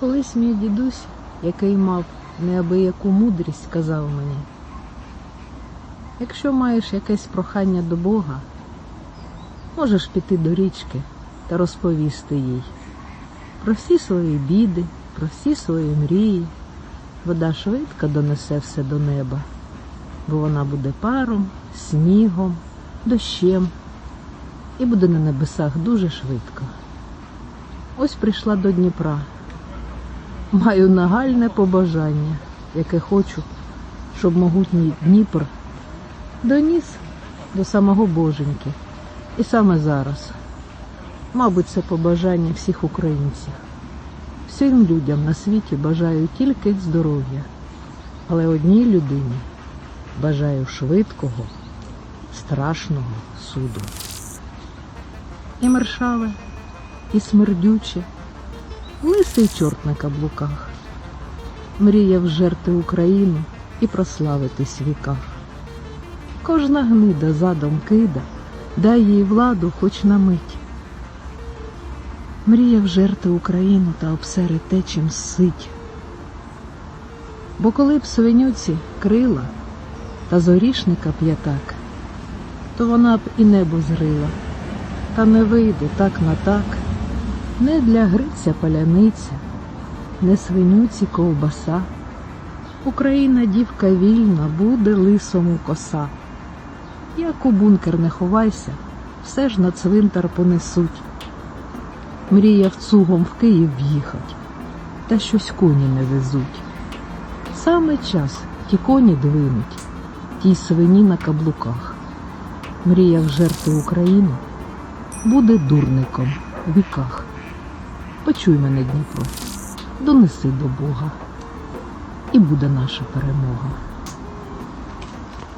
Колись мій дідусь, який мав неабияку мудрість, сказав мені, якщо маєш якесь прохання до Бога, можеш піти до річки та розповісти їй про всі свої біди, про всі свої мрії. Вода швидко донесе все до неба, бо вона буде паром, снігом, дощем і буде на небесах дуже швидко. Ось прийшла до Дніпра. Маю нагальне побажання, яке хочу, щоб могутній Дніпр доніс до самого Боженьки. І саме зараз. Мабуть, це побажання всіх українців. Всім людям на світі бажаю тільки здоров'я, але одній людині бажаю швидкого, страшного суду. І мершаве, і смердюче, лисий чорт на каблуках, мріяв жерти Україну і прославитись віках. Кожна гнида задом кида, дай їй владу хоч на мить. Мріяв жерти Україну та обсери те, чим сить. Бо коли б свинюці крила та зорішника п'ятак, то вона б і небо зрила, та не вийде так на так, не для Гриця паляниця, не свинюці ковбаса. Україна дівка вільна, буде лисому коса. Як у бункер не ховайся, все ж на цвинтар понесуть. Мріяв цугом в Київ в'їхать, та щось коні не везуть. Саме час ті коні двинуть, тій свині на каблуках. Мріяв жерти Україну, буде дурником в віках. Почуй мене, Дніпро, донеси до Бога, і буде наша перемога.